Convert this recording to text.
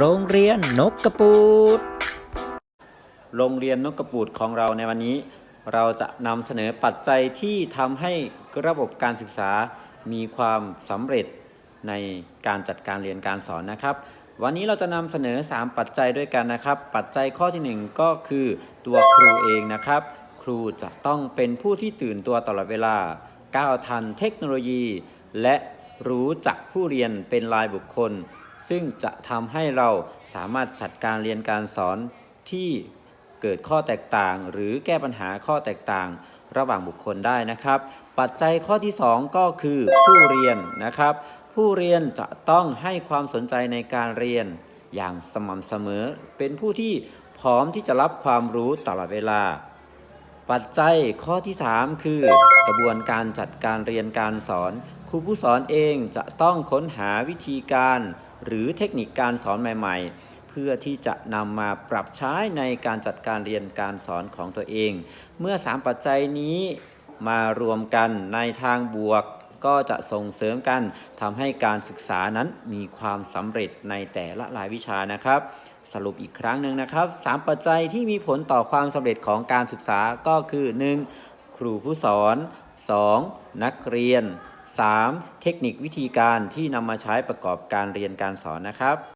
โรงเรียนนกกระปูด โรงเรียนนกกระปูดของเราในวันนี้ เราจะนำเสนอปัจจัยที่ทำให้ระบบการศึกษามีความสำเร็จในการจัดการเรียนการสอนนะครับ วันนี้เราจะนำเสนอ 3 ปัจจัยด้วยกันนะครับ ปัจจัยข้อทีหนึ่1 ก็คือตัวครูเองนะครับ ครูจะต้องเป็นผู้ที่ตื่นตัวตลอดเวลาก้าวทันเทคโนโลยี และรู้จักผู้เรียนเป็นรายบุคคล ซึ่งจะทำให้เราสามารถจัดการเรียนการสอนที่เกิดข้อแตกต่าง หรือแก้ปัญหาข้อแตกต่าง ระหว่างบุคคลได้นะครับ ปัจจัยข้อที่ 2 ก็คือผู้เรียนนะครับ ผู้เรียนจะต้องให้ความสนใจในการเรียนอย่างสม่ำเสมอ เป็นผู้ที่พร้อมที่จะรับความรู้ตลอดเวลา ปัจจัยข้อที่ 3 คือ กระบวนการจัดการเรียนการสอน ครูผู้สอนเองจะต้องค้นหาวิธีการ หรือเทคนิคการสอนใหม่ ๆ เพื่อที่จะนำมาปรับใช้ในการจัดการเรียนการสอนของตัวเอง เมื่อ 3 ปัจจัยนี้มารวมกันในทางบวก ก็จะส่งเสริมกันทำให้การศึกษานั้นมีความสำเร็จในแต่ละรายวิชานะครับ สรุปอีกครั้งหนึ่งนะครับ 3 ปัจจัยที่มีผลต่อความสำเร็จของการศึกษาก็คือ 1. ครูผู้สอน 2. นักเรียน 3. เทคนิควิธีการที่นำมาใช้ประกอบการเรียนการสอนนะครับ